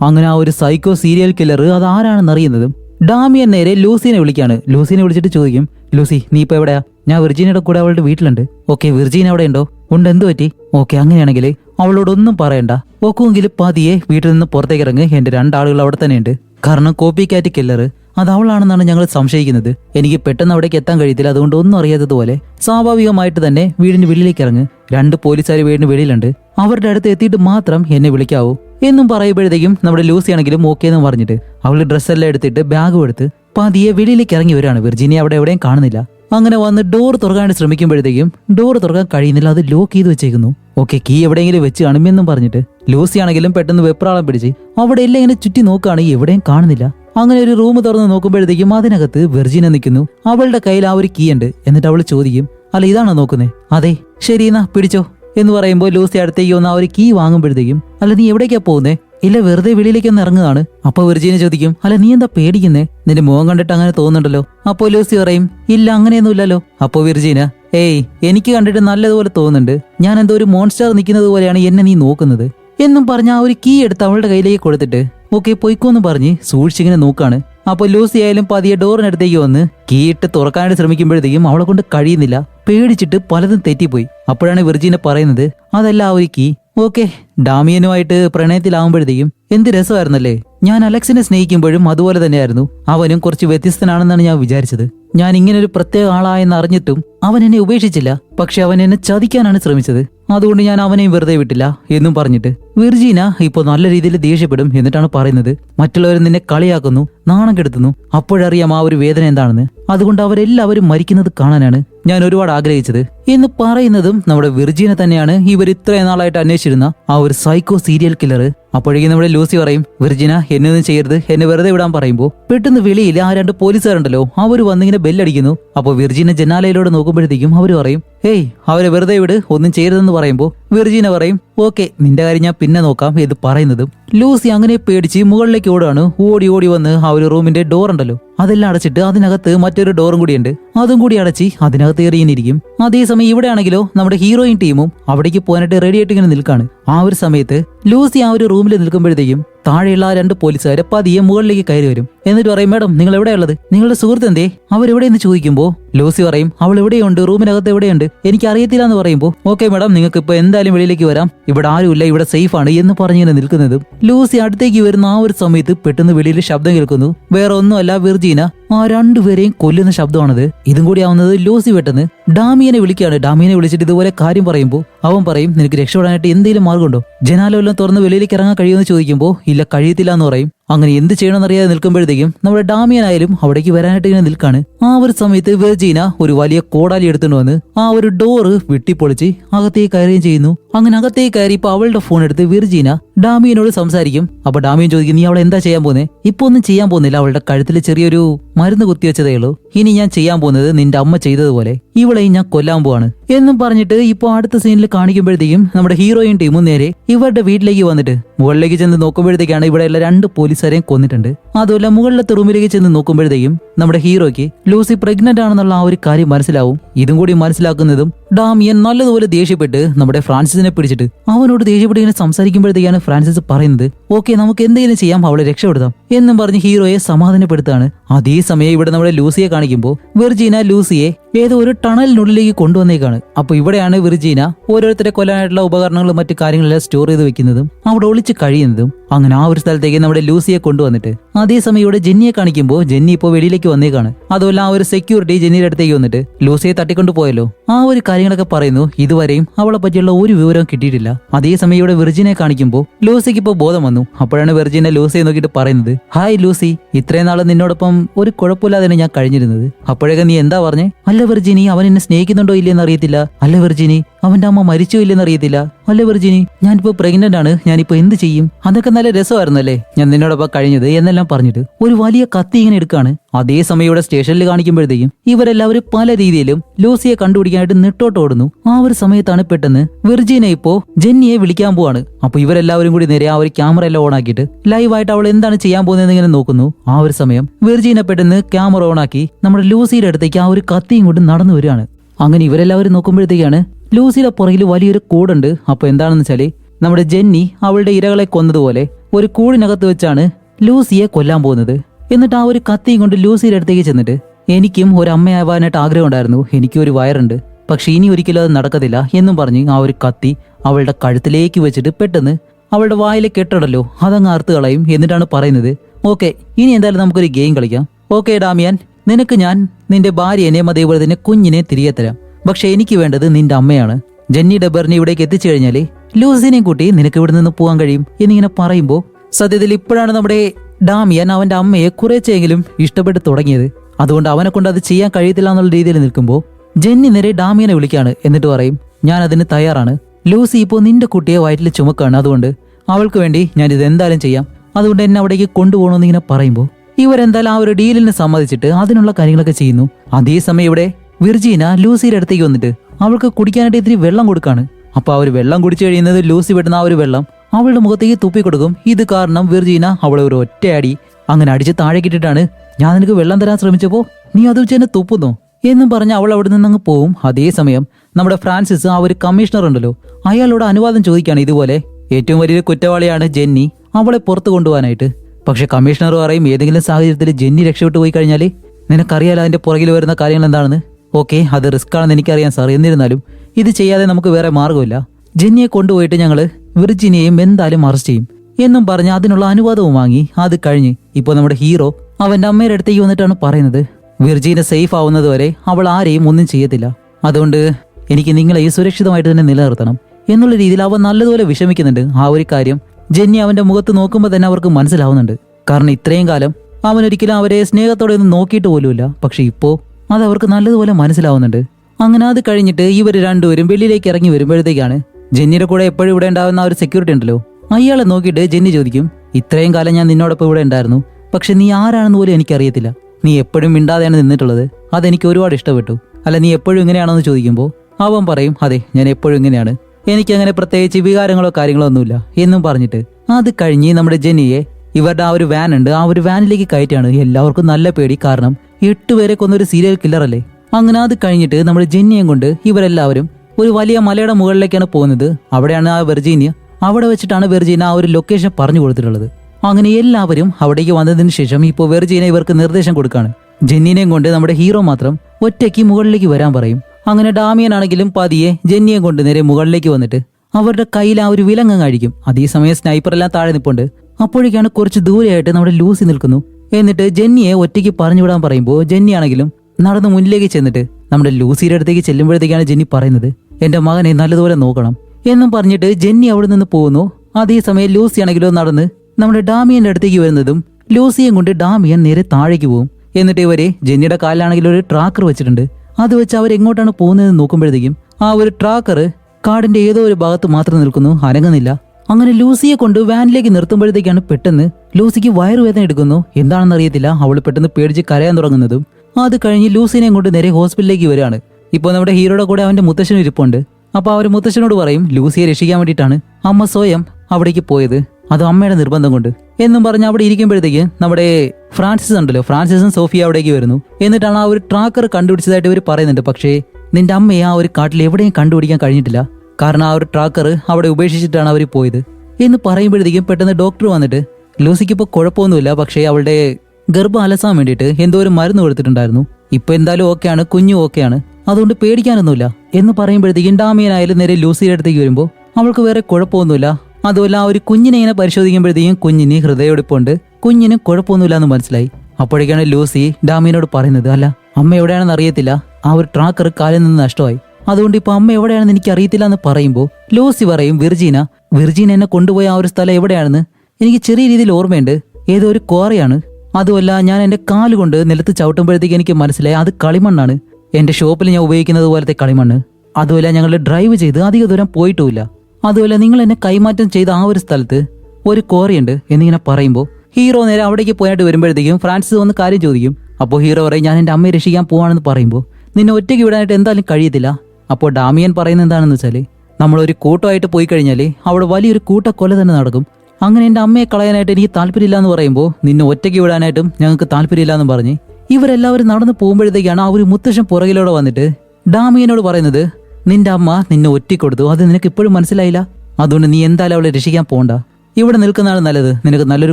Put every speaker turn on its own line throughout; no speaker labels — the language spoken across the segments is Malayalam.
അങ്ങനെ ആ ഒരു സൈക്കോ സീരിയൽ കില്ലർ അത് ആരാണെന്ന് അറിയുന്നതും ഡാമിയൻ നേരെ ലൂസിനെ വിളിക്കാണ് ലൂസിനെ വിളിച്ചിട്ട് ചോദിക്കും ലൂസി നീ ഇപ്പൊ എവിടെയാ? ഞാൻ വിർജീനയുടെ കൂടെ അവളുടെ വീട്ടിലുണ്ട്. ഓക്കെ വിർജീൻ അവിടെ ഉണ്ടോ? ഉണ്ട് എന്ത് പറ്റി? ഓക്കെ അങ്ങനെയാണെങ്കിൽ അവളോടൊന്നും പറയണ്ട. ഒക്കുമെങ്കിൽ പതിയെ വീട്ടിൽ നിന്ന് പുറത്തേക്ക് ഇറങ്ങ്. എന്റെ രണ്ടാളുകൾ അവിടെ തന്നെയുണ്ട്. കാരണം കോപ്പി കാറ്റ് കില്ലർ അത് അവളാണെന്നാണ് ഞങ്ങൾ സംശയിക്കുന്നത്. എനിക്ക് പെട്ടെന്ന് അവിടേക്ക് എത്താൻ കഴിയത്തില്ല. അതുകൊണ്ട് ഒന്നും അറിയാത്തതുപോലെ സ്വാഭാവികമായിട്ട് തന്നെ വീടിന്റെ വെളിയിലേക്ക് ഇറങ്ങ്. രണ്ട് പോലീസുകാർ വീടിന് വെളിയിലുണ്ട്. അവരുടെ അടുത്ത് എത്തിയിട്ട് മാത്രം എന്നെ വിളിക്കാവൂ. എന്നും പറയുമ്പോഴത്തേക്കും നമ്മുടെ ലൂസി ആണെങ്കിലും ഓക്കെ എന്ന് പറഞ്ഞിട്ട് അവൾ ഡ്രസ്സെല്ലാം എടുത്തിട്ട് ബാഗും എടുത്ത് പതിയെ വെളിയിലേക്ക് ഇറങ്ങി വരികയാണ്. വിർജിനി അവിടെ എവിടെയും കാണുന്നില്ല. അങ്ങനെ വന്ന് ഡോർ തുറക്കാൻ ശ്രമിക്കുമ്പോഴത്തേക്കും ഡോർ തുറക്കാൻ കഴിയുന്നില്ല. അത് ലോക്ക് ചെയ്ത് വെച്ചേക്കുന്നു. ഓക്കെ കീ എവിടെയെങ്കിലും വെച്ച് കാണുമെന്നും പറഞ്ഞിട്ട് ലൂസി ആണെങ്കിലും പെട്ടെന്ന് വെപ്രാളം പിടിച്ച് അവിടെ എല്ലാം ഇങ്ങനെ ചുറ്റി നോക്കുകയാണ്. എവിടെയും കാണുന്നില്ല. അങ്ങനെ ഒരു റൂം തുറന്ന് നോക്കുമ്പോഴത്തേക്കും അതിനകത്ത് വെർജീന നിൽക്കുന്നു. അവളുടെ കയ്യിൽ ആ ഒരു കീ ഉണ്ട് എന്നിട്ട് അവൾ ചോദിക്കും അല്ല ഇതാണോ നോക്കുന്നേ? അതെ. ശരി എന്നാ പിടിച്ചോ. എന്ന് പറയുമ്പോൾ ലൂസി അടുത്തേക്ക് വന്ന് ആ ഒരു കീ വാങ്ങുമ്പോഴത്തേക്കും അല്ല നീ എവിടേക്കാ പോകുന്നേ ഇല്ല വെറുതെ വെളിയിലേക്ക് ഒന്ന് ഇറങ്ങുകയാണ്. അപ്പൊ വെർജീന ചോദിക്കും അല്ല നീ എന്താ പേടിക്കുന്നേ? നിന്റെ മുഖം കണ്ടിട്ട് അങ്ങനെ തോന്നുന്നുണ്ടല്ലോ. അപ്പോ ലൂസി പറയും ഇല്ല അങ്ങനെയൊന്നുമില്ലല്ലോ. അപ്പോ വിർജീന ഏയ് എനിക്ക് കണ്ടിട്ട് നല്ലതുപോലെ തോന്നുന്നുണ്ട്. ഞാൻ എന്തോ ഒരു മോൺസ്റ്റർ നിൽക്കുന്നത് പോലെയാണ് എന്നെ നീ നോക്കുന്നത്. എന്നും പറഞ്ഞ ആ ഒരു കീ എടുത്ത് അവളുടെ കയ്യിലേക്ക് കൊടുത്തിട്ട് ഓക്കെ പൊയ്ക്കോന്ന് പറഞ്ഞ് സൂക്ഷിച്ചിങ്ങനെ നോക്കാണ്. അപ്പൊ ലൂസി ആയാലും പതിയെ ഡോറിനടുത്തേക്ക് വന്ന് കീയിട്ട് തുറക്കാനായിട്ട് ശ്രമിക്കുമ്പോഴത്തേക്കും അവളെ കൊണ്ട് കഴിയുന്നില്ല. പേടിച്ചിട്ട് പലതും തെറ്റിപ്പോയി. അപ്പോഴാണ് വിർജീന പറയുന്നത് അതല്ല ആ ഒരു കീ ഓക്കെ ഡാമിയനുമായിട്ട് പ്രണയത്തിലാവുമ്പോഴത്തേക്കും എന്ത് രസമായിരുന്നല്ലേ? ഞാൻ അലക്സിനെ സ്നേഹിക്കുമ്പോഴും അതുപോലെ തന്നെയായിരുന്നു. അവനും കുറച്ച് വ്യത്യസ്തനാണെന്നാണ് ഞാൻ വിചാരിച്ചത്. ഞാൻ ഇങ്ങനൊരു പ്രത്യേക ആളായെന്ന് അറിഞ്ഞിട്ടും അവൻ എന്നെ ഉപേക്ഷിച്ചില്ല. പക്ഷെ അവൻ എന്നെ ചതിക്കാനാണ് ശ്രമിച്ചത്. അതുകൊണ്ട് ഞാൻ അവനെയും വെറുതെ വിട്ടില്ല എന്നും പറഞ്ഞിട്ട്. വിർജീന ഇപ്പോൾ നല്ല രീതിയിൽ ദേഷ്യപ്പെടും എന്നിട്ടാണ് പറയുന്നത്. മറ്റുള്ളവർ നിന്നെ കളിയാക്കുന്നു നാണം കെടുത്തുന്നു. അപ്പോഴറിയാം ആ ഒരു വേദന എന്താണെന്ന്. അതുകൊണ്ട് അവരെല്ലാവരും മരിക്കുന്നത് കാണാനാണ് ഞാൻ ഒരുപാട് ആഗ്രഹിച്ചത്. എന്ന് പറയുന്നതും നമ്മുടെ വിർജീനെ തന്നെയാണ് ഇവർ ഇത്രയും നാളായിട്ട് അന്വേഷിച്ചിരുന്ന ആ ഒരു സൈക്കോ സീരിയൽ കില്ലർ അപ്പോഴേക്കും നമ്മുടെ ലൂസി പറയും വിർജിന എന്നൊന്നും ചെയ്യരുത്. എന്നെ വെറുതെ വിടാൻ പറയുമ്പോൾ പെട്ടെന്ന് വെളിയിൽ ആ രണ്ട് പോലീസുകാരുണ്ടല്ലോ. അവർ വന്നിങ്ങനെ ബെല്ലടിക്കുന്നു. അപ്പോൾ വിർജിന ജനാലയിലൂടെ നോക്കുമ്പോഴത്തേക്കും അവർ പറയും ഏയ് അവരെ വെറുതെ വിട്. ഒന്നും ചെയ്യരുതെന്ന് പറയുമ്പോൾ വിർജീന പറയും ഓക്കെ നിന്റെ കാര്യം ഞാൻ പിന്നെ നോക്കാം ഇത് പറയുന്നതും ലൂസി അങ്ങനെ പേടിച്ച് മുകളിലേക്ക് ഓടുകയാണ്. ഓടി ഓടി വന്ന് ആ ഒരു റൂമിന്റെ ഡോർ ഉണ്ടല്ലോ. അതെല്ലാം അടച്ചിട്ട് അതിനകത്ത് മറ്റൊരു ഡോറും കൂടിയുണ്ട്. അതും കൂടി അടച്ച് അതിനകത്ത് എറിയിനിരിക്കും അതേസമയം ഇവിടെ ആണെങ്കിലോ നമ്മുടെ ഹീറോയിൻ ടീമും അവിടേക്ക് പോകാനായിട്ട് റെഡിയായിട്ട് ഇങ്ങനെ നിൽക്കാണ്. ആ ഒരു സമയത്ത് ലൂസി ആ ഒരു റൂമിൽ നിൽക്കുമ്പോഴത്തേക്കും താഴെയുള്ള ആ രണ്ട് പോലീസുകാരെ പതിയെ മുകളിലേക്ക് കയറി വരും. എന്നിട്ട് പറയും മേഡം നിങ്ങൾ എവിടെയുള്ളത്? നിങ്ങളുടെ സുഹൃത്ത് എന്തേ? അവരെവിടെയെന്ന് ചോദിക്കുമ്പോൾ ലൂസി പറയും അവൾ എവിടെയുണ്ട്? റൂമിനകത്ത് എവിടെയുണ്ട്? എനിക്ക് അറിയത്തില്ല എന്ന് പറയുമ്പോൾ ഓക്കെ മേഡം നിങ്ങൾക്ക് ഇപ്പൊ എന്തായാലും വെളിയിലേക്ക് വരാം. ഇവിടെ ആരുമില്ല ഇവിടെ സേഫ് ആണ് എന്ന് പറഞ്ഞിങ്ങനെ നിൽക്കുന്നതും ലൂസി അടുത്തേക്ക് വരുന്ന ആ ഒരു സമയത്ത് പെട്ടെന്ന് വെളിയിൽ ശബ്ദം കേൾക്കുന്നു. വേറെ ഒന്നുമല്ല വിർജീന ആ രണ്ടുപേരെയും കൊല്ലുന്ന ശബ്ദമാണത്. ഇതും കൂടി ആവുന്നത് ലൂസി പെട്ടെന്ന് ഡാമിയനെ വിളിക്കുകയാണ്. ഡാമിയനെ വിളിച്ചിട്ട് ഇതുപോലെ കാര്യം പറയുമ്പോൾ അവൻ പറയും നിനക്ക് രക്ഷപ്പെടാനായിട്ട് എന്തെങ്കിലും മാർഗമുണ്ടോ? ജനാലെല്ലാം തുറന്ന് വെളിയിലേക്ക് ഇറങ്ങാൻ കഴിയുമെന്ന് ചോദിക്കുമ്പോൾ കഴിയത്തില്ല എന്ന് പറയും. അങ്ങനെ എന്ത് ചെയ്യണമെന്നറിയാതെ നിൽക്കുമ്പോഴത്തേക്കും നമ്മുടെ ഡാമിയനായാലും അവിടേക്ക് വരാനായിട്ട് ഇങ്ങനെ നിൽക്കാണ്. ആ ഒരു സമയത്ത് വെർജീന ഒരു വലിയ കോടാലി എടുത്തുകൊണ്ട് വന്ന് ആ ഒരു ഡോറ് വെട്ടിപ്പൊളിച്ച് അകത്തേക്ക് കയറുകയും ചെയ്യുന്നു. അങ്ങനെ അകത്തേക്ക് കയറി ഇപ്പൊ അവളുടെ ഫോൺ എടുത്ത് വെർജീന ഡാമിയനോട് സംസാരിക്കും. അപ്പൊ ഡാമിയൻ ചോദിക്കും നീ അവളെ എന്താ ചെയ്യാൻ പോകുന്നത് ഇപ്പൊ ഒന്നും ചെയ്യാൻ പോകുന്നില്ല. അവളുടെ കഴുത്തിൽ ചെറിയൊരു മരുന്ന് കുത്തിവെച്ചതേ ഉള്ളൂ. ഇനി ഞാൻ ചെയ്യാൻ പോകുന്നത് നിന്റെ അമ്മ ചെയ്തതുപോലെ. ഇവളെയും ഞാൻ കൊല്ലാൻ പോവാണ്. എന്നും പറഞ്ഞിട്ട് ഇപ്പൊ അടുത്ത സീനിൽ കാണിക്കുമ്പോഴത്തേക്കും നമ്മുടെ ഹീറോയും ടീമും നേരെ ഇവരുടെ വീട്ടിലേക്ക് വന്നിട്ട് മുകളിലേക്ക് ചെന്ന് നോക്കുമ്പോഴത്തേക്കാണ് ഇവിടെയുള്ള രണ്ട് പോലീസുകാരെയും കൊന്നിട്ടുണ്ട്. അതുമല്ല മുകളിലത്തെ റൂമിലേക്ക് ചെന്ന് നോക്കുമ്പോഴത്തേക്കും നമ്മുടെ ഹീറോയ്ക്ക് ലൂസി പ്രഗ്നന്റ് ആണെന്നുള്ള ആ ഒരു കാര്യം മനസ്സിലാവും. ഇതും കൂടി മനസ്സിലാക്കുന്നതും ഡാമിയൻ നല്ലതുപോലെ ദേഷ്യപ്പെട്ട് നമ്മുടെ ഫ്രാൻസിസിനെ പിടിച്ചിട്ട് അവനോട് ദേഷ്യപ്പെട്ട് ഇങ്ങനെ സംസാരിക്കുമ്പോഴത്തേക്കാണ് ഫ്രാൻസിസ് പറയുന്നത് ഓക്കെ നമുക്ക് എന്തെങ്കിലും ചെയ്യാം അവളെ രക്ഷപ്പെടുത്താം എന്നും പറഞ്ഞ് ഹീറോയെ സമാധാനപ്പെടുത്താണ്. അതേസമയം ഇവിടെ നമ്മുടെ ലൂസിയെ കാണിക്കുമ്പോൾ വെർജീന ലൂസിയെ ഏതോ ഒരു ടണലിനുള്ളിലേക്ക് കൊണ്ടുവന്നേക്കാണ്. അപ്പൊ ഇവിടെയാണ് വിർജീന ഓരോരുത്തരെ കൊല്ലാനായിട്ടുള്ള ഉപകരണങ്ങളും മറ്റു കാര്യങ്ങളെല്ലാം സ്റ്റോർ ചെയ്ത് വെക്കുന്നതും അവിടെ ഒളിച്ച് കഴിയുന്നതും അങ്ങനെ ആ ഒരു സ്ഥലത്തേക്ക് നമ്മുടെ ലൂസിയെ കൊണ്ടുവന്നിട്ട് അതേസമയം ഇവിടെ ജെന്നിയെ കാണിക്കുമ്പോൾ ജെന്നി ഇപ്പോൾ വെളിയിലേക്ക് വന്നേക്കാണ്. അതുപോലെ ആ ഒരു സെക്യൂരിറ്റി ജെന്നിയുടെ അടുത്തേക്ക് വന്നിട്ട് ലൂസിയെ തട്ടിക്കൊണ്ട് പോയല്ലോ. ആ ഒരു കാര്യങ്ങളൊക്കെ പറയുന്നു ഇതുവരെയും അവളെ പറ്റിയുള്ള ഒരു വിവരം കിട്ടിയിട്ടില്ല. അതേസമയം ഇവിടെ വിർജിനെ കാണിക്കുമ്പോൾ ലൂസിക്ക് ഇപ്പോൾ ബോധം വന്നു. അപ്പോഴാണ് വിർജിനെ ലൂസിയെ നോക്കിയിട്ട് പറയുന്നത് ഹായ് ലൂസി ഇത്രയും നാളെ നിന്നോടൊപ്പം ഒരു കുഴപ്പമില്ലാതെയാണ് ഞാൻ കഴിഞ്ഞിരുന്നത്. അപ്പോഴൊക്കെ നീ എന്താ പറഞ്ഞേ? അല്ല വെർജിനി അവൻ എന്നെ സ്നേഹിക്കുന്നുണ്ടോ ഇല്ലെന്ന് അറിയത്തില്ല. അല്ല വെർജിനി അവന്റെ അമ്മ മരിച്ചോ ഇല്ലെന്ന് അറിയത്തില്ല. അല്ല വെർജിനി? ഞാനിപ്പോ പ്രഗ്നന്റ് ആണ്. ഞാനിപ്പോ എന്ത് ചെയ്യും? അതൊക്കെ നല്ല രസമായിരുന്നല്ലേ? ഞാൻ നിന്നോടൊപ്പം കഴിഞ്ഞത് എന്നെല്ലാം പറഞ്ഞിട്ട്. ഒരു വലിയ കത്തി ഇങ്ങനെ എടുക്കാണ്. അതേസമയം ഇവിടെ സ്റ്റേഷനിൽ കാണിക്കുമ്പോഴത്തേക്കും ഇവരെല്ലാവരും പല രീതിയിലും ലൂസിയെ കണ്ടുപിടിക്കാനായിട്ട് നെട്ടോട്ട് ഓടുന്നു. ആ ഒരു സമയത്താണ് പെട്ടെന്ന് വെർജീന ഇപ്പോ ജെന്നിയെ വിളിക്കാൻ പോവാണ്. അപ്പൊ ഇവരെല്ലാവരും കൂടി നേരെ ആ ഒരു ക്യാമറ എല്ലാം ഓൺ ആക്കിയിട്ട് ലൈവായിട്ട് അവൾ എന്താണ് ചെയ്യാൻ പോകുന്നത് ഇങ്ങനെ നോക്കുന്നു. ആ ഒരു സമയം വെർജീന പെട്ടെന്ന് ക്യാമറ ഓൺ ആക്കി നമ്മുടെ ലൂസിയുടെ അടുത്തേക്ക് ആ ഒരു കത്തിയും കൊണ്ട് നടന്നു വരികയാണ്. അങ്ങനെ ഇവരെല്ലാവരും നോക്കുമ്പോഴത്തേക്കാണ് ലൂസിയുടെ പുറകിൽ വലിയൊരു കൂടുണ്ട്. അപ്പോൾ എന്താണെന്ന് വെച്ചാൽ നമ്മുടെ ജെന്നി അവളുടെ ഇരകളെ കൊന്നതുപോലെ ഒരു കൂടിനകത്ത് വെച്ചാണ് ലൂസിയെ കൊല്ലാൻ പോകുന്നത്. എന്നിട്ട് ആ ഒരു കത്തിയും കൊണ്ട് ലൂസിയുടെ അടുത്തേക്ക് ചെന്നിട്ട് എനിക്കും ഒരു അമ്മയാവാനായിട്ട് ആഗ്രഹം ഉണ്ടായിരുന്നു. എനിക്കും ഒരു വയറുണ്ട്. പക്ഷെ ഇനി ഒരിക്കലും അത് നടക്കത്തില്ല എന്നും പറഞ്ഞ് ആ ഒരു കത്തി അവളുടെ കഴുത്തിലേക്ക് വെച്ചിട്ട് പെട്ടെന്ന് അവളുടെ വായിലെ കെട്ടടല്ലോ അതങ്ങ് അറുത്ത് കളയും എന്നിട്ടാണ് പറയുന്നത്. ഓക്കെ ഇനി എന്തായാലും നമുക്കൊരു ഗെയിം കളിക്കാം. ഓക്കെ ഡാമിയാൻ നിനക്ക് ഞാൻ നിന്റെ ഭാര്യനെയും അതേപോലെ തന്നെ കുഞ്ഞിനെ തിരികെ തരാം. പക്ഷെ എനിക്ക് വേണ്ടത് നിന്റെ അമ്മയാണ്. ജെന്നി ഡബറിനെ ഇവിടേക്ക് എത്തിച്ചു കഴിഞ്ഞാലേ ലൂസിനെയും കൂട്ടി നിനക്ക് ഇവിടെ നിന്ന് പോകാൻ കഴിയും എന്നിങ്ങനെ പറയുമ്പോൾ സത്യത്തിൽ ഇപ്പോഴാണ് നമ്മുടെ ഡാമിയൻ അവന്റെ അമ്മയെ കുറേച്ചെങ്കിലും ഇഷ്ടപ്പെട്ട് തുടങ്ങിയത്. അതുകൊണ്ട് അവനെ കൊണ്ട് അത് ചെയ്യാൻ കഴിയത്തില്ല എന്നുള്ള രീതിയിൽ നിൽക്കുമ്പോൾ ജെന്നി നേരെ ഡാമിയനെ വിളിക്കാണ് എന്നിട്ട് പറയും ഞാൻ അതിന് തയ്യാറാണ്. ലൂസി ഇപ്പോൾ നിന്റെ കുട്ടിയെ വയറ്റിൽ ചുമക്കാണ്. അതുകൊണ്ട് അവൾക്ക് വേണ്ടി ഞാൻ ഇത് എന്തായാലും ചെയ്യാം. അതുകൊണ്ട് എന്നെ അവിടേക്ക് കൊണ്ടുപോകണമെന്ന് ഇങ്ങനെ പറയുമ്പോൾ ഇവരെന്തായാലും ആ ഒരു ഡീലിന് സമ്മതിച്ചിട്ട് അതിനുള്ള കാര്യങ്ങളൊക്കെ ചെയ്യുന്നു. അതേസമയം ഇവിടെ വിർജീന ലൂസിയുടെ അടുത്തേക്ക് വന്നിട്ട് അവൾക്ക് കുടിക്കാനായിട്ട് ഇത്തിരി വെള്ളം കൊടുക്കാണ്. അപ്പൊ അവർ വെള്ളം കുടിച്ചു കഴിയുന്നത് ലൂസി വിടുന്ന ആ ഒരു വെള്ളം അവളുടെ മുഖത്തേക്ക് തുപ്പി കൊടുക്കും. ഇത് കാരണം വിർജീന അവളെ ഒരു ഒറ്റയടി അങ്ങനെ അടിച്ച് താഴെ ഇട്ടിട്ടാണ് ഞാൻ നിനക്ക് വെള്ളം തരാൻ ശ്രമിച്ചപ്പോ നീ അത് വെച്ച് എന്നെ തുപ്പുന്നു എന്നും പറഞ്ഞ് അവൾ അവിടെ നിന്ന് അങ്ങ് പോവും. അതേസമയം നമ്മുടെ ഫ്രാൻസിസ് ആ ഒരു കമ്മീഷണർ ഉണ്ടല്ലോ അയാളോട് അനുവാദം ചോദിക്കുകയാണ് ഇതുപോലെ ഏറ്റവും വലിയൊരു കുറ്റവാളിയാണ് ജെന്നി അവളെ പുറത്തു കൊണ്ടുപോകാനായിട്ട്. പക്ഷെ കമ്മീഷണർ പറയും ഏതെങ്കിലും സാഹചര്യത്തിൽ ജെന്നി രക്ഷപ്പെട്ടു പോയി കഴിഞ്ഞാൽ നിനക്കറിയാലോ അതിന്റെ പുറകിൽ വരുന്ന കാര്യങ്ങൾ എന്താണെന്ന്? ഓക്കെ അത് റിസ്ക് ആണെന്ന് എനിക്കറിയാം സാർ എന്നിരുന്നാലും ഇത് ചെയ്യാതെ നമുക്ക് വേറെ മാർഗമില്ല ജെന്നിയെ കൊണ്ടുപോയിട്ട് ഞങ്ങൾ വിർജിനിയെയും എന്തായാലും അറസ്റ്റ് ചെയ്യും. എന്നും പറഞ്ഞ് അതിനുള്ള അനുവാദവും വാങ്ങി. അത് കഴിഞ്ഞ് ഇപ്പോൾ നമ്മുടെ ഹീറോ അവന്റെ അമ്മയുടെ അടുത്തേക്ക് വന്നിട്ടാണ് പറയുന്നത്. വിർജീന സേഫ് ആവുന്നത് വരെ അവൾ ആരെയും ഒന്നും ചെയ്യത്തില്ല. അതുകൊണ്ട് എനിക്ക് നിങ്ങളെ ഈ സുരക്ഷിതമായിട്ട് തന്നെ നിലനിർത്തണം എന്നുള്ള രീതിയിൽ അവൻ നല്ലതുപോലെ വിഷമിക്കുന്നുണ്ട്. ആ ഒരു കാര്യം ജെന്നി അവന്റെ മുഖത്ത് നോക്കുമ്പോൾ തന്നെ അവർക്ക് മനസ്സിലാവുന്നുണ്ട്. കാരണം ഇത്രയും കാലം അവൻ ഒരിക്കലും അവരെ സ്നേഹത്തോടെ ഒന്നും നോക്കിയിട്ട് പോലുമില്ല. പക്ഷെ ഇപ്പോ അത് അവർക്ക് നല്ലതുപോലെ മനസ്സിലാവുന്നുണ്ട്. അങ്ങനെ അത് കഴിഞ്ഞിട്ട് ഇവർ രണ്ടുപേരും വെളിയിലേക്ക് ഇറങ്ങി വരുമ്പോഴത്തേക്കാണ് ജെന്നിയുടെ കൂടെ എപ്പോഴും ഇവിടെ ഉണ്ടാവുന്ന ഒരു സെക്യൂരിറ്റി ഉണ്ടല്ലോ. അയാളെ നോക്കിയിട്ട് ജെന്നി ചോദിക്കും ഇത്രയും കാലം ഞാൻ നിന്നോടൊപ്പം ഇവിടെ ഉണ്ടായിരുന്നു പക്ഷെ നീ ആരാണെന്ന് പോലും എനിക്കറിയത്തില്ല. നീ എപ്പോഴും മിണ്ടാതെയാണ് നിന്നിട്ടുള്ളത്. അതെനിക്ക് ഒരുപാട് ഇഷ്ടപ്പെട്ടു. അല്ല നീ എപ്പോഴും ഇങ്ങനെയാണെന്ന് ചോദിക്കുമ്പോൾ അവൻ പറയും അതെ ഞാൻ എപ്പോഴും ഇങ്ങനെയാണ്. എനിക്കങ്ങനെ പ്രത്യേകിച്ച് വികാരങ്ങളോ കാര്യങ്ങളോ ഒന്നുമില്ല എന്നും പറഞ്ഞിട്ട് അത് കഴിഞ്ഞ് നമ്മുടെ ജെന്നിയെ ഇവരുടെ ആ ഒരു വാൻ ഉണ്ട്. ആ ഒരു വാനിലേക്ക് കയറ്റാണ് എല്ലാവർക്കും നല്ല പേടി. കാരണം എട്ട് പേരെ കൊന്നൊരു സീരിയൽ കില്ലർ അല്ലേ? അങ്ങനെ അത് കഴിഞ്ഞിട്ട് നമ്മുടെ ജെന്നിയും കൊണ്ട് ഇവരെല്ലാവരും ഒരു വലിയ മലയുടെ മുകളിലേക്കാണ് പോകുന്നത്. അവിടെയാണ് ആ വെർജീനിയ. അവിടെ വെച്ചിട്ടാണ് വെർജീന ആ ഒരു ലൊക്കേഷൻ പറഞ്ഞു കൊടുത്തിട്ടുള്ളത്. അങ്ങനെ എല്ലാവരും അവിടേക്ക് വന്നതിന് ശേഷം ഇപ്പോൾ വെർജീന ഇവർക്ക് നിർദ്ദേശം കൊടുക്കാണ്. ജെന്നിനെയും കൊണ്ട് നമ്മുടെ ഹീറോ മാത്രം ഒറ്റയ്ക്ക് മുകളിലേക്ക് വരാൻ പറയും. അങ്ങനെ ഡാമിയൻ ആണെങ്കിലും പതിയെ ജെന്നിയെ കൊണ്ട് നേരെ മുകളിലേക്ക് വന്നിട്ട് അവരുടെ കയ്യിൽ ആ ഒരു വിലങ്ങ് കഴിക്കും. അതേസമയം സ്നൈപ്പർ എല്ലാം താഴെ നിൽപ്പുണ്ട് അപ്പോഴേക്കാണ് കുറച്ച് ദൂരെയായിട്ട് നമ്മുടെ ലൂസി നിൽക്കുന്നു. എന്നിട്ട് ജെന്നിയെ ഒറ്റയ്ക്ക് പറഞ്ഞു വിടാൻ പറയുമ്പോൾ ജെന്നി ആണെങ്കിലും നടന്ന് മുന്നിലേക്ക് ചെന്നിട്ട് നമ്മുടെ ലൂസിയുടെ അടുത്തേക്ക് ചെല്ലുമ്പോഴത്തേക്കാണ് ജെന്നി പറയുന്നത് എന്റെ മകനെ നല്ലതുപോലെ നോക്കണം എന്നും പറഞ്ഞിട്ട് ജെന്നി അവിടെ നിന്ന് പോകുന്നു. അതേസമയം ലൂസി ആണെങ്കിലോ നടന്ന് നമ്മുടെ ഡാമിയന്റെ അടുത്തേക്ക് വരുന്നതും ലൂസിയും കൊണ്ട് ഡാമിയൻ നേരെ താഴേക്ക് പോകും എന്നിട്ട് ഇവരെ ജെന്നിയുടെ കാലിലാണെങ്കിൽ ഒരു ട്രാക്കർ വെച്ചിട്ടുണ്ട്. അത് വെച്ച് അവർ എങ്ങോട്ടാണ് പോകുന്നതെന്ന് നോക്കുമ്പോഴത്തേക്കും ആ ഒരു ട്രാക്കർ കാടിന്റെ ഏതോ ഒരു ഭാഗത്ത് മാത്രം നിൽക്കുന്നു അനങ്ങുന്നില്ല. അങ്ങനെ ലൂസിയെ കൊണ്ട് വാനിലേക്ക് നിർത്തുമ്പോഴത്തേക്കാണ് പെട്ടെന്ന് ലൂസിക്ക് വയറുവേദന എടുക്കുന്നു. എന്താണെന്ന് അറിയത്തില്ല. അവൾ പെട്ടെന്ന് പേടിച്ച് കരയാൻ തുടങ്ങുന്നതും അത് കഴിഞ്ഞ് ലൂസിനെയും കൊണ്ട് നേരെ ഹോസ്പിറ്റലിലേക്ക് വരികയാണ്. ഇപ്പോൾ നമ്മുടെ ഹീറോയുടെ കൂടെ അവന്റെ മുത്തശ്ശൻ ഇരിപ്പുണ്ട്. അപ്പോൾ അവർ മുത്തശ്ശനോട് പറയും ലൂസിയെ രക്ഷിക്കാൻ വേണ്ടിയിട്ടാണ് അമ്മ സ്വയം അവിടേക്ക് പോയത്. അത് അമ്മയുടെ നിർബന്ധം കൊണ്ട്. എന്നും പറഞ്ഞ് അവിടെ ഇരിക്കുമ്പോഴത്തേക്ക് നമ്മുടെ ഫ്രാൻസിസ് ഉണ്ടല്ലോ. ഫ്രാൻസിസും സോഫിയ അവിടേക്ക് വരുന്നു. എന്നിട്ടാണ് ആ ഒരു ട്രാക്കർ കണ്ടുപിടിച്ചതായിട്ട് ഇവർ പറയുന്നുണ്ട്. പക്ഷേ നിന്റെ അമ്മയെ ആ ഒരു കാട്ടിൽ എവിടെയും കണ്ടുപിടിക്കാൻ കഴിഞ്ഞിട്ടില്ല. കാരണം ആ ഒരു ട്രാക്കർ അവിടെ ഉപേക്ഷിച്ചിട്ടാണ് അവർ പോയത്. എന്ന് പറയുമ്പോഴത്തേക്കും പെട്ടെന്ന് ഡോക്ടർ വന്നിട്ട് ലൂസിക്ക് ഇപ്പോൾ കുഴപ്പമൊന്നുമില്ല പക്ഷേ അവളുടെ ഗർഭം അലസാൻ വേണ്ടിയിട്ട് എന്തോ ഒരു മരുന്ന് കൊടുത്തിട്ടുണ്ടായിരുന്നു. ഇപ്പൊ എന്തായാലും ഓക്കെയാണ് കുഞ്ഞു ഓക്കെയാണ് അതുകൊണ്ട് പേടിക്കാനൊന്നുമില്ല. എന്ന് പറയുമ്പോഴത്തേക്കും ഡാമിയനായാലും നേരെ ലൂസിയുടെ അടുത്തേക്ക് വരുമ്പോൾ അവൾക്ക് വേറെ കുഴപ്പമൊന്നുമില്ല. അതുമല്ല ആ ഒരു കുഞ്ഞിനെ ഇങ്ങനെ പരിശോധിക്കുമ്പോഴത്തേക്കും കുഞ്ഞിന് ഹൃദയമെടുപ്പുണ്ട്. കുഞ്ഞിന് കുഴപ്പമൊന്നുമില്ല എന്ന് മനസ്സിലായി. അപ്പോഴേക്കാണ് ലൂസി ഡാമിയനോട് പറയുന്നത് അല്ല അമ്മ എവിടെയാണെന്ന് അറിയത്തില്ല. ആ ഒരു ട്രാക്കർ കാലിൽ നിന്ന് നഷ്ടമായി. അതുകൊണ്ട് ഇപ്പൊ അമ്മ എവിടെയാണെന്ന് എനിക്ക് അറിയത്തില്ല എന്ന് പറയുമ്പോൾ ലോസി പറയും വിർജീന വിർജീന എന്നെ കൊണ്ടുപോയ ആ ഒരു സ്ഥലം എവിടെയാണെന്ന്? എനിക്ക് ചെറിയ രീതിയിൽ ഓർമ്മയുണ്ട്. ഏതോ ഒരു കോറയാണ് അതുമല്ല ഞാൻ എന്റെ കാലുകൊണ്ട് നിലത്ത് ചവിട്ടുമ്പോഴത്തേക്ക് എനിക്ക് മനസ്സിലായി അത് കളിമണ്ണാണ്. എന്റെ ഷോപ്പിൽ ഞാൻ ഉപയോഗിക്കുന്നത് പോലത്തെ കളിമണ്ണ്. അതുമല്ല ഞങ്ങൾ ഡ്രൈവ് ചെയ്ത് അധിക ദൂരം പോയിട്ടുമില്ല. അതുമല്ല നിങ്ങൾ എന്നെ കൈമാറ്റം ചെയ്ത ആ ഒരു സ്ഥലത്ത് ഒരു കോറിയുണ്ട് എന്നിങ്ങനെ പറയുമ്പോൾ ഹീറോ നേരെ അവിടേക്ക് പോയിട്ട് വരുമ്പോഴത്തേക്കും ഫ്രാൻസിസ് വന്ന് കാര്യം ചോദിക്കും. അപ്പോൾ ഹീറോ പറയും ഞാൻ എന്റെ അമ്മയെ രക്ഷിക്കാൻ പോവാണെന്ന് പറയുമ്പോൾ നിന്നെ ഒറ്റയ്ക്ക് വിടാനായിട്ട് എന്തായാലും കഴിയത്തില്ല. അപ്പോൾ ഡാമിയൻ പറയുന്നത് എന്താണെന്ന് വെച്ചാൽ നമ്മളൊരു കൂട്ടമായിട്ട് പോയി കഴിഞ്ഞാൽ അവിടെ വലിയൊരു കൂട്ടക്കൊല തന്നെ നടക്കും. അങ്ങനെ എന്റെ അമ്മയെ കളയാനായിട്ട് എനിക്ക് താല്പര്യമില്ല എന്ന് പറയുമ്പോൾ നിന്നെ ഒറ്റയ്ക്ക് വിടാനായിട്ടും ഞങ്ങൾക്ക് താല്പര്യമില്ല എന്ന് പറഞ്ഞ് ഇവരെല്ലാവരും നടന്നു പോകുമ്പോഴത്തേക്കാണ് ആ ഒരു മുത്തശ്ശൻ പുറകിലൂടെ വന്നിട്ട് ഡാമിയനോട് പറയുന്നത് നിന്റെ അമ്മ നിന്നെ ഒറ്റിക്കൊടുത്തു. അത് നിനക്ക് ഇപ്പോഴും മനസ്സിലായില്ല? അതുകൊണ്ട് നീ എന്തായാലും അവളെ രക്ഷിക്കാൻ പോണ്ട. ഇവിടെ നിൽക്കുന്നതാണ് നല്ലത്. നിനക്ക് നല്ലൊരു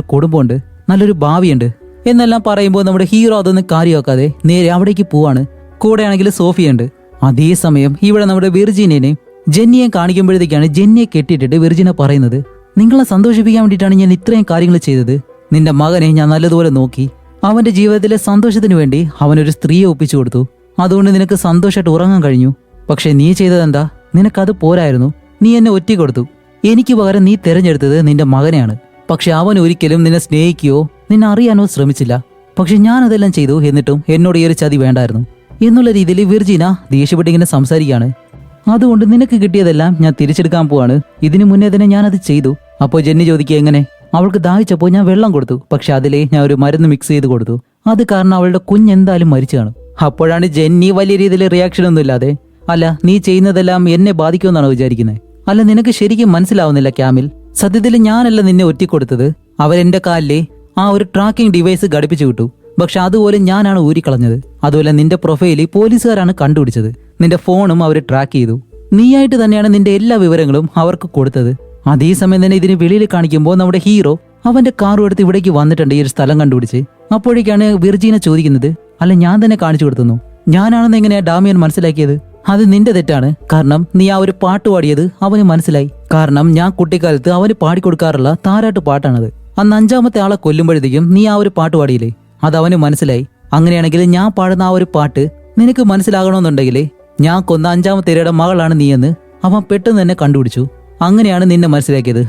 കുടുംബമുണ്ട് നല്ലൊരു ഭാവിയുണ്ട്. എന്നെല്ലാം പറയുമ്പോൾ നമ്മുടെ ഹീറോ അതൊന്നും കാര്യമാക്കാതെ നേരെ അവിടേക്ക് പോവാണ്. കൂടെയാണെങ്കിൽ സോഫിയുണ്ട്. അതേസമയം ഇവിടെ നമ്മുടെ വിർജിനെ ജെന്നിയെ കാണിക്കുമ്പോഴത്തേക്കാണ് ജെന്നിയെ കെട്ടിയിട്ടിട്ട് വിർജിന പറയുന്നത്. നിങ്ങളെ സന്തോഷിപ്പിക്കാൻ വേണ്ടിയിട്ടാണ് ഞാൻ ഇത്രയും കാര്യങ്ങൾ ചെയ്തത്. നിന്റെ മകനെ ഞാൻ നല്ലതുപോലെ നോക്കി. അവന്റെ ജീവിതത്തിലെ സന്തോഷത്തിന് വേണ്ടി അവനൊരു സ്ത്രീയെ ഒപ്പിച്ചു കൊടുത്തു. അതുകൊണ്ട് നിനക്ക് സന്തോഷമായിട്ട് ഉറങ്ങാൻ കഴിഞ്ഞു. പക്ഷെ നീ ചെയ്തതെന്താ? നിനക്കത് പോരായിരുന്നു. നീ എന്നെ ഒറ്റ കൊടുത്തു. എനിക്ക് പകരം നീ തിരഞ്ഞെടുത്തത് നിന്റെ മകനെയാണ്. പക്ഷെ അവൻ ഒരിക്കലും നിന്നെ സ്നേഹിക്കുകയോ നിന്നെ അറിയാനോ ശ്രമിച്ചില്ല. പക്ഷെ ഞാൻ അതെല്ലാം ചെയ്തു എന്നിട്ടും എന്നോട് ഈ ഒരു ചതി വേണ്ടായിരുന്നു. എന്നുള്ള രീതിയിൽ വിർജീന ദേഷ്യപ്പെട്ടിങ്ങനെ സംസാരിക്കുകയാണ്. അതുകൊണ്ട് നിനക്ക് കിട്ടിയതെല്ലാം ഞാൻ തിരിച്ചെടുക്കാൻ പോവാണ്. ഇതിനു മുന്നേ തന്നെ ഞാൻ അത് ചെയ്തു. അപ്പോൾ ജെന്നി ചോദിക്കുക എങ്ങനെ? അവൾക്ക് ദാഹിച്ചപ്പോൾ ഞാൻ വെള്ളം കൊടുത്തു. പക്ഷെ അതിലേ ഞാൻ ഒരു മരുന്ന് മിക്സ് ചെയ്ത് കൊടുത്തു. അത് കാരണം അവളുടെ കുഞ്ഞെന്തായാലും മരിച്ചു കാണും. അപ്പോഴാണ് ജെന്നി വലിയ രീതിയിൽ റിയാക്ഷൻ ഒന്നും ഇല്ലാതെ അല്ല നീ ചെയ്യുന്നതെല്ലാം എന്നെ ബാധിക്കുമെന്നാണ് വിചാരിക്കുന്നത് അല്ല നിനക്ക് ശരിക്കും മനസ്സിലാവുന്നില്ല ക്യാമിൽ. സത്യത്തിൽ ഞാനല്ല നിന്നെ ഒറ്റിക്കൊടുത്തത്. അവരെന്റെ കാലിലെ ആ ഒരു ട്രാക്കിംഗ് ഡിവൈസ് ഘടിപ്പിച്ചു വിട്ടു. പക്ഷെ അതുപോലെ ഞാനാണ് ഊരിക്കളഞ്ഞത്. അതുപോലെ നിന്റെ പ്രൊഫൈലിൽ പോലീസുകാരാണ് കണ്ടുപിടിച്ചത്. നിന്റെ ഫോണും അവർ ട്രാക്ക് ചെയ്തു. നീയായിട്ട് തന്നെയാണ് നിന്റെ എല്ലാ വിവരങ്ങളും അവർക്ക് കൊടുത്തത്. അതേസമയം തന്നെ ഇതിന് വെളിയിൽ കാണിക്കുമ്പോൾ നമ്മുടെ ഹീറോ അവന്റെ കാറും എടുത്ത് ഇവിടേക്ക് വന്നിട്ടുണ്ട് ഈ ഒരു സ്ഥലം കണ്ടുപിടിച്ച്. അപ്പോഴേക്കാണ് വിർജീന ചോദിക്കുന്നത് അല്ല ഞാൻ തന്നെ കാണിച്ചു കൊടുത്തുന്നു. ഞാനാണെന്ന് എങ്ങനെയാ ഡാമിയൻ മനസ്സിലാക്കിയത്? അത് നിന്റെ തെറ്റാണ്. കാരണം നീ ആ ഒരു പാട്ട് പാടിയത് അവന് മനസ്സിലായി. കാരണം ഞാൻ കുട്ടിക്കാലത്ത് അവന് പാടിക്കൊടുക്കാറുള്ള താരാട്ട് പാട്ടാണത്. അന്ന് അഞ്ചാമത്തെ ആളെ കൊല്ലുമ്പോഴത്തേക്കും നീ ആ ഒരു പാട്ട് പാടിയില്ലേ? അത് അവന് മനസ്സിലായി. അങ്ങനെയാണെങ്കിൽ ഞാൻ പാടുന്ന ആ ഒരു പാട്ട് നിനക്ക് മനസ്സിലാകണമെന്നുണ്ടെങ്കിൽ ഞാൻ കൊന്ന അഞ്ചാമത്തെ ഇരയുടെ മകളാണ് നീയെന്ന് അവൻ പെട്ടെന്ന് തന്നെ കണ്ടുപിടിച്ചു. അങ്ങനെയാണ് നിന്നെ മനസ്സിലാക്കിയത്.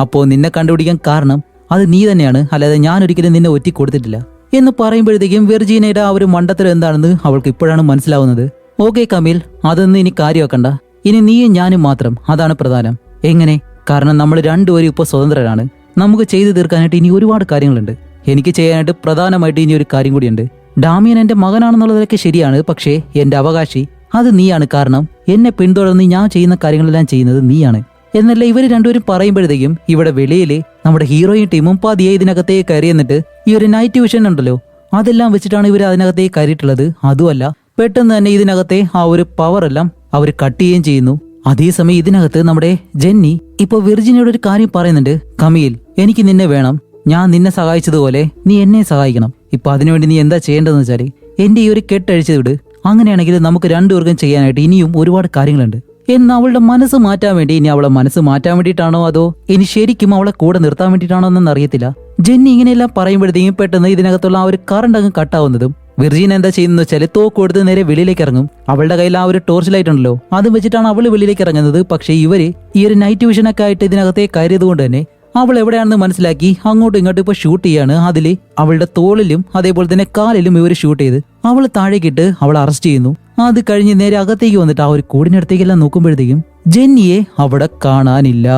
അപ്പോൾ നിന്നെ കണ്ടുപിടിക്കാൻ കാരണം അത് നീ തന്നെയാണ് അല്ലാതെ ഞാൻ ഒരിക്കലും നിന്നെ ഒറ്റി കൊടുത്തിട്ടില്ല എന്ന് പറയുമ്പോഴത്തേക്കും വെർജീനയുടെ ആ ഒരു മണ്ടത്തരം എന്താണെന്ന് അവൾക്ക് ഇപ്പോഴാണ് മനസ്സിലാവുന്നത്. ഓക്കെ കമിൽ അതൊന്നും ഇനി കാര്യമാക്കണ്ട. ഇനി നീയും ഞാനും മാത്രം. അതാണ് പ്രധാനം. എങ്ങനെ? കാരണം നമ്മൾ രണ്ടുപേരും ഇപ്പോൾ സ്വതന്ത്രരാണ്. നമുക്ക് ചെയ്തു തീർക്കാനായിട്ട് ഇനി ഒരുപാട് കാര്യങ്ങളുണ്ട്. എനിക്ക് ചെയ്യാനായിട്ട് പ്രധാനമായിട്ട് ഇനി ഒരു കാര്യം കൂടിയുണ്ട്. ഡാമിയൻ എന്റെ മകനാണെന്നുള്ളതൊക്കെ ശരിയാണ് പക്ഷേ എന്റെ അവകാശി അത് നീയാണ്. കാരണം എന്നെ പിന്തുടർന്ന് ഞാൻ ചെയ്യുന്ന കാര്യങ്ങളെല്ലാം ചെയ്യുന്നത് നീയാണ്. എന്നല്ല ഇവർ രണ്ടുപേരും പറയുമ്പോഴത്തേക്കും ഇവിടെ വെളിയിൽ നമ്മുടെ ഹീറോയും ടീമും പതിയെ ഇതിനകത്തേ കയറി എന്നിട്ട് ഈ ഒരു നൈറ്റ് വിഷൻ ഉണ്ടല്ലോ അതെല്ലാം വെച്ചിട്ടാണ് ഇവർ അതിനകത്തേക്ക് കയറിയിട്ടുള്ളത്. അതുമല്ല പെട്ടെന്ന് തന്നെ ഇതിനകത്തെ ആ ഒരു പവർ എല്ലാം അവർ കട്ട് ചെയ്യുകയും ചെയ്യുന്നു. അതേസമയം ഇതിനകത്ത് നമ്മുടെ ജെന്നി ഇപ്പൊ വിർജിനിയുടെ ഒരു കാര്യം പറയുന്നുണ്ട്. കമിയിൽ എനിക്ക് നിന്നെ വേണം. ഞാൻ നിന്നെ സഹായിച്ചതുപോലെ നീ എന്നെ സഹായിക്കണം. ഇപ്പൊ അതിനുവേണ്ടി നീ എന്താ ചെയ്യേണ്ടതെന്ന് വെച്ചാൽ എന്റെ ഈ ഒരു കെട്ടഴിച്ചു വിട്. അങ്ങനെയാണെങ്കിൽ നമുക്ക് രണ്ടുപേർക്കും ചെയ്യാനായിട്ട് ഇനിയും ഒരുപാട് കാര്യങ്ങളുണ്ട്. എന്ന് അവളുടെ മനസ്സ് മാറ്റാൻ വേണ്ടി ഇനി അവളെ മനസ്സ് മാറ്റാൻ വേണ്ടിയിട്ടാണോ അതോ ഇനി ശരിക്കും അവളെ കൂടെ നിർത്താൻ വേണ്ടിയിട്ടാണോ എന്നൊന്നും അറിയത്തില്ല. ജെന്നി ഇങ്ങനെയെല്ലാം പറയുമ്പോഴത്തേക്കും പെട്ടെന്ന് ഇതിനകത്തുള്ള ആ ഒരു കറണ്ട് അങ്ങ് കട്ടാവുന്നതും വിർജീന എന്താ ചെയ്യുന്നത് വെച്ചാൽ തോക്ക് കൊടുത്ത് നേരെ വെളിയിലേക്ക് ഇറങ്ങും. അവളുടെ കയ്യിൽ ആ ഒരു ടോർച്ച് ലൈറ്റ് ഉണ്ടല്ലോ അത് വെച്ചിട്ടാണ് അവൾ വെളിയിലേക്ക് ഇറങ്ങുന്നത്. പക്ഷേ ഇവർ ഈ ഒരു നൈറ്റ് വിഷനൊക്കെ ആയിട്ട് ഇതിനകത്തെ കയറിയത് കൊണ്ട് തന്നെ അവൾ എവിടെയാണെന്ന് മനസ്സിലാക്കി അങ്ങോട്ടും ഇങ്ങോട്ടും ഇപ്പൊ ഷൂട്ട് ചെയ്യാണ്. അതിൽ അവളുടെ തോളിലും അതേപോലെ തന്നെ കാലിലും ഇവർ ഷൂട്ട് ചെയ്ത് അവൾ താഴേക്കിട്ട് അവൾ അറസ്റ്റ് ചെയ്യുന്നു. അത് കഴിഞ്ഞ് നേരെ അകത്തേക്ക് വന്നിട്ട് ആ ഒരു കൂടിനടുത്തേക്കെല്ലാം നോക്കുമ്പോഴത്തേക്കും ജെന്നിയെ അവിടെ കാണാനില്ല.